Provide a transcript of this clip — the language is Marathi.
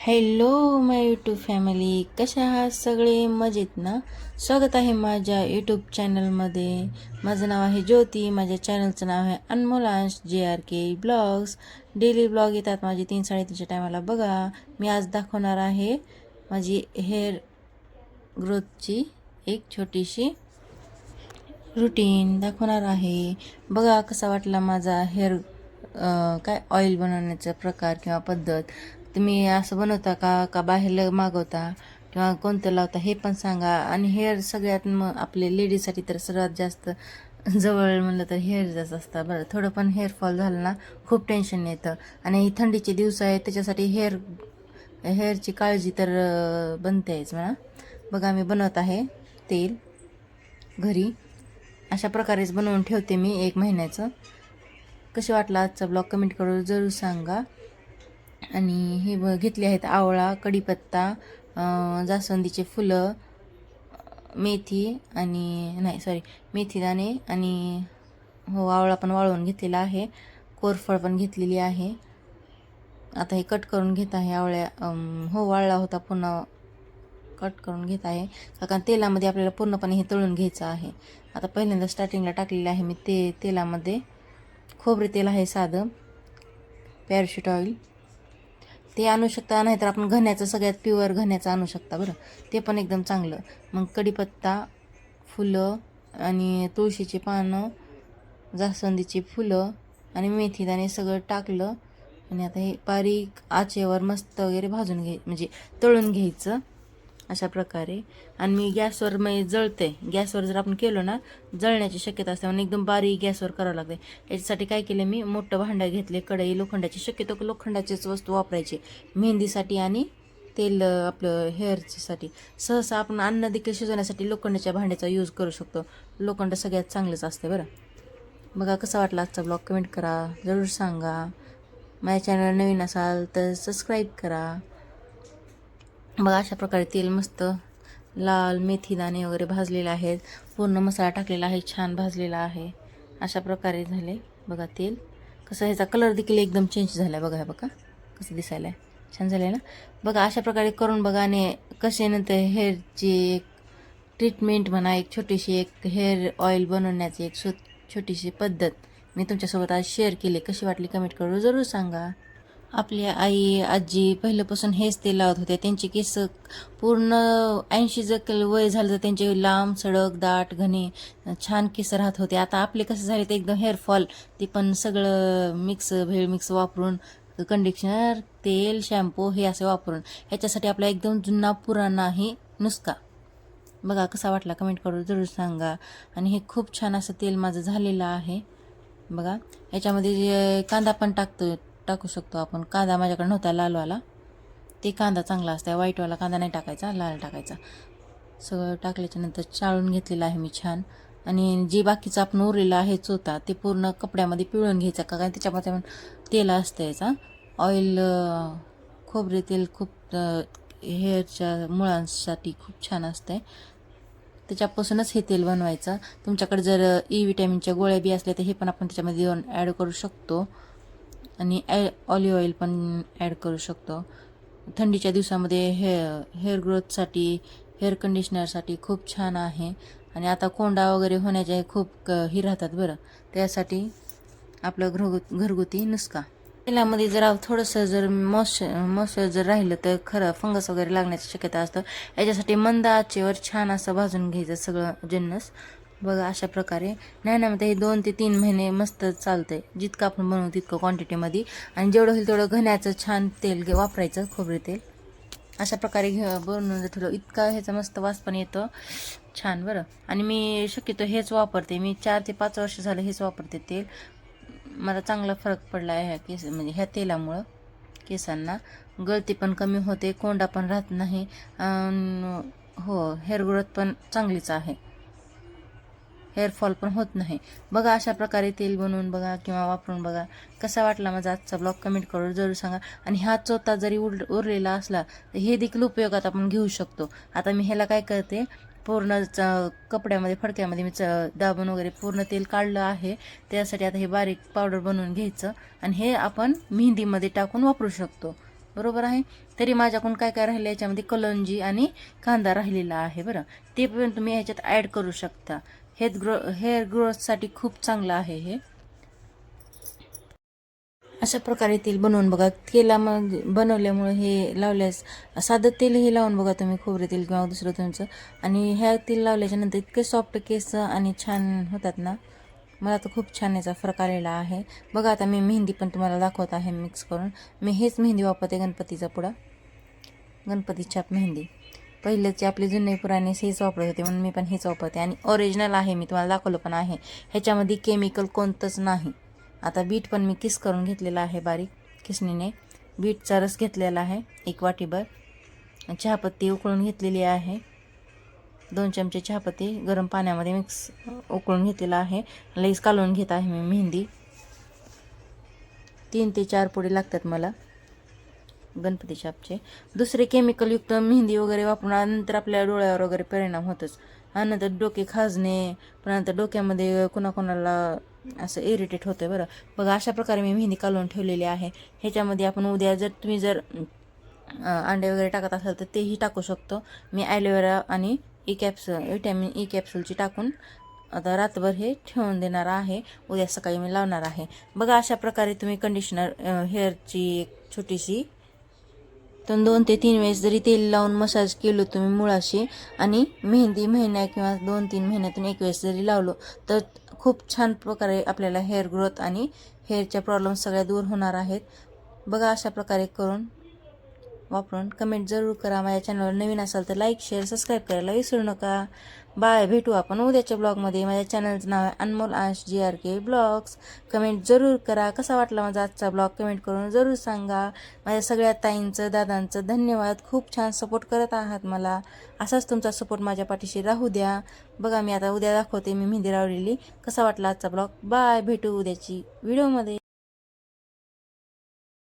हॅलो माय यूट्यूब फॅमिली कशा आहात? सगळे मजेत ना? स्वागत आहे माझ्या यूट्यूब चॅनलमध्ये माझं नाव आहे ज्योती. माझ्या चॅनलचं नाव आहे Anmolansh J R K blogs daily blog येतात माझे तीन साडेतीनच्या टायमाला. बघा मी आज दाखवणार आहे माझी हेअर ग्रोथची एक छोटीशी रुटीन दाखवणार आहे. बघा कसा वाटला माझा हेअर काय ऑइल बनवण्याचा प्रकार किंवा पद्धत. तुम्ही असं बनवता का? का बाहेर मागवता? किंवा कोणतं लावता? हे पण सांगा. आणि हेअर सगळ्यात मग आपले लेडीजसाठी तर सर्वात जास्त जवळ म्हणलं तर हेअर जास्त असतं बरं. थोडं पण हेअरफॉल झालं ना खूप टेन्शन येतं. आणि ही थंडीचे दिवस आहे त्याच्यासाठी हेअर हेअरची काळजी तर बनते बनतेच म्हणा. बघा मी बनवत आहे तेल घरी. अशा प्रकारेच बनवून ठेवते मी एक महिन्याचं. कसे वाटलं आजचा ब्लॉग कमेंट करून जरूर सांगा. आणि हे ब घेतले आहेत आवळा कढीपत्ता जास्वंदीचे फुलं मेथी आणि नाही सॉरी मेथी दाणे आणि हो आवळा पण वाळवून घेतलेला आहे. कोरफळ पण घेतलेली आहे. आता हे कट करून घेत आहे आवळ्या. हो वाळला होता पुन्हा कट करून घेत आहे. कारण तेलामध्ये आपल्याला पूर्णपणे हे तळून घ्यायचं आहे. आता पहिल्यांदा स्टार्टिंगला टाकलेलं आहे मी ते तेलामध्ये. खोबरे तेल आहे साधं. पॅराशूट ऑइल ते आणू शकता नाहीतर आपण घण्याचं सगळ्यात प्युअर घण्याचं आणू शकता बरं. ते पण एकदम चांगलं. मग कढीपत्ता फुलं आणि तुळशीची पानं जास्वंदीची फुलं आणि मेथी दाणे सगळं टाकलं. आणि आता हे बारीक आचेवर मस्त वगैरे भाजून घे म्हणजे तळून घ्यायचं. अशा प्रकारे. आणि मी गॅसवर मी जळते. गॅसवर जर आपण केलं ना जळण्याची शक्यता असते. म्हणून एकदम बारीक गॅसवर करावं लागते. याच्यासाठी काय केलं मी मोठं भांडं घेतले कढई लोखंडाची. शक्यतो लोखंडाचीच वस्तू वापरायची. मेहंदीसाठी आणि तेल आपलं हेअरसाठी. सहसा आपण अन्न देखील शिजवण्यासाठी लोखंडाच्या भांड्याचा यूज करू शकतो. लोखंड सगळ्यात चांगलंच असते बरं. बघा कसा वाटला आजचा ब्लॉग कमेंट करा. जरूर सांगा. माझ्या चॅनल नवीन असाल तर सबस्क्राईब करा. बघा अशा प्रकारे तेल मस्त लाल मेथीदाणे वगैरे भाजलेले आहेत. पूर्ण मसाला टाकलेला आहे छान भाजलेला आहे. अशा प्रकारे झाले बघा तेल. कसं ह्याचा कलर देखील एकदम चेंज झाला आहे बघा बघा. कसं दिसायला आहे छान झालं आहे ना? बघा अशा प्रकारे करून बघा आणि कसे नंतर हेअरची एक ट्रीटमेंट म्हणा एक छोटीशी एक हेअर ऑइल बनवण्याची एक छो छोटीशी पद्धत मी तुमच्यासोबत आज शेअर केली. कशी वाटली कमेंट करून जरूर सांगा. आपली आई आजी पहिल्यापासून हेच ते लावत होते. त्यांचे केस पूर्ण ऐंशी जर वय झालं तर त्यांचे लांब सडक दाट घने छान केस राहत होते. आता आपले कसं झाले ते एकदम हेअरफॉल ते पण सगळं मिक्स भेळ मिक्स वापरून कंडिशनर तेल शॅम्पू हे असे वापरून. ह्याच्यासाठी आपला एकदम जुना पुराणाही नुसका बघा कसा वाटला कमेंट करून जरूर सांगा. आणि हे खूप छान असं तेल माझं झालेलं आहे. बघा याच्यामध्ये जे कांदा पण टाकतो टाकू शकतो आपण. कांदा माझ्याकडे नव्हता लालवाला. ते कांदा चांगला असतो व्हाईटवाला कांदा नाही टाकायचा लाल टाकायचा. सगळं टाकल्याच्या नंतर चाळून घेतलेलं आहे मी छान. आणि जे बाकीचं आपण उरलेलं आहे चोता ते पूर्ण कपड्यामध्ये पिळून घ्यायचा का? कारण त्याच्यामध्ये आपण तेल असतं याचा. ऑइल खोबरे तेल खूप हेअरच्या मुळांसाठी खूप छान असतं आहे त्याच्यापासूनच हे तेल बनवायचं. तुमच्याकडे जर ई विटॅमिनच्या e गोळ्या बी असल्या तर हे पण आपण त्याच्यामध्ये देऊन ॲड करू शकतो. आणि ॲ ऑलिव्ह ऑइल पण ॲड करू शकतो. थंडीच्या दिवसामध्ये हे हेअर ग्रोथसाठी हेअर कंडिशनरसाठी खूप छान आहे. आणि आता कोंडा वगैरे होण्याच्या खूप क ही राहतात बरं. त्यासाठी आपलं घरगु घरगुती नुसका. तेलामध्ये जरा थोडंसं जर मॉइश्चर मॉइश्चर जर राहिलं तर खरं फंगस वगैरे लागण्याची शक्यता असतं. याच्यासाठी मंद आचेवर छान असं भाजून घ्यायचं सगळं जन्नस बघा अशा प्रकारे. नॅनामध्ये हे दोन ते तीन महिने मस्त चालतंय. जितकं आपण बनवू तितकं क्वांटिटीमध्ये आणि जेवढं होईल तेवढं घण्याचं छान तेल घे वापरायचं खोबरे तेल. अशा प्रकारे घे बनवून जर ठेवलं इतका ह्याचा मस्त वास पण येतो. छान बरं. आणि मी शक्यतो हेच वापरते. मी चार ते पाच वर्ष झालं हेच वापरते तेल. मला चांगला फरक पडला आहे ह्या केस म्हणजे ह्या तेलामुळं केसांना. गळती पण कमी होते कोंडा पण राहत नाही. हो हेअर ग्रोथ पण चांगलीच आहे. हेअरफॉल पण होत नाही. बघा अशा प्रकारे तेल बनवून बघा किंवा वापरून बघा. कसा वाटला माझा आजचा ब्लॉग कमेंट करून जरूर सांगा. आणि हा चोथा जरी उर उरलेला असला तर हे देखील उपयोगात आपण घेऊ शकतो. आता मी ह्याला काय करते? पूर्ण च कपड्यामध्ये फडक्यामध्ये मी च दाबून वगैरे पूर्ण तेल काढलं आहे. त्यासाठी आता हे बारीक पावडर बनवून घ्यायचं. आणि हे आपण मेहंदीमध्ये टाकून वापरू शकतो. बरोबर आहे? तरी माझ्याकडून काय काय राहिलं? याच्यामध्ये कलंजी आणि कांदा राहिलेला आहे बरं. ते पण तुम्ही ह्याच्यात ॲड करू शकता. हेअर ग्रो हेअर ग्रोथसाठी खूप चांगलं आहे हे. अशा प्रकारे तेल बनवून बघा. तेलामध्ये बनवल्यामुळे हे लावल्यास साधं तेल हे लावून बघा तुम्ही खोबरे तेल किंवा दुसरं तुमचं. आणि ह्या तेल लावल्याच्या नंतर इतके सॉफ्ट केस आणि छान होतात ना. मला तर खूप छान याचा फरक आलेला आहे. बघा आता मी मेहंदी पण तुम्हाला दाखवत आहे मिक्स करून. मी हेच मेहंदी वापरते गणपतीचा पुडा. गणपती छाप मेहंदी. पहिल्याचे आपले जुने पुराणे हेच वापरत होते म्हणून मी पण हेच वापरते. आणि ओरिजिनल आहे मी तुम्हाला दाखवलं पण आहे. ह्याच्यामध्ये केमिकल कोणतंच नाही. आता बीट पण मी किस करून घेतलेला आहे बारीक किसणीने. बीटचा रस घेतलेला आहे एक वाटीभर. चहापत्ती उकळून घेतलेली आहे. दोन चमचे चहापत्ती गरम पाण्यामध्ये मिक्स उकळून घेतलेला आहे. लईस कालवून घेत आहे मी मेहंदी. तीन ते चार पुढे लागतात मला. गणपती छापचे दुसरे केमिकलयुक्त मेहंदी वगैरे वापरून नंतर आपल्या डोळ्यावर वगैरे परिणाम होतच. आणि नंतर डोके खाजणे पण नंतर डोक्यामध्ये कोणाकोणाला असं इरिटेट होतं बरं. बघा अशा प्रकारे मी मेहंदी कालवून ठेवलेली आहे. ह्याच्यामध्ये आपण उद्या जर तुम्ही जर अंडे वगैरे टाकत असाल तर तेही टाकू शकतो. मी ॲलोवेरा आणि ई कॅप्सूल विटॅमिन ई कॅप्सूलची टाकून आता रात्रभर हे ठेवून देणार आहे. उद्या सकाळी मी लावणार आहे. बघा अशा प्रकारे तुम्ही कंडिशनर हेअरची एक छोटीशी तर दोन ते तीन वेळेस जरी तेल लावून मसाज केलो तुम्ही मुळाशी आणि मेहंदी महिन्या किंवा दोन तीन महिन्यातून एक वेळेस जरी लावलो तर खूप छान प्रकारे आपल्याला हेअर ग्रोथ आणि हेअरच्या प्रॉब्लेम सगळ्या दूर होणार आहेत. बघा अशा प्रकारे करून वापरून कमेंट जरूर करा. माझ्या चॅनलवर नवीन असाल तर लाईक शेअर सबस्क्राईब करायला विसरू नका. बाय भेटू आपण उद्याच्या ब्लॉगमध्ये माझ्या चॅनलचं नाव आहे Anmol Aash G R K blogs comment जरूर करा. कसा वाटला माझा आजचा ब्लॉग कमेंट करून जरूर सांगा. माझ्या सगळ्या ताईंचं दादांचं धन्यवाद. खूप छान सपोर्ट करत आहात मला. असाच तुमचा सपोर्ट माझ्या पाठीशी राहू द्या. बघा मी आता उद्या दाखवते. मी मेहंदी रावलेली कसा वाटला आजचा ब्लॉग बाय भेटू उद्याची व्हिडिओमध्ये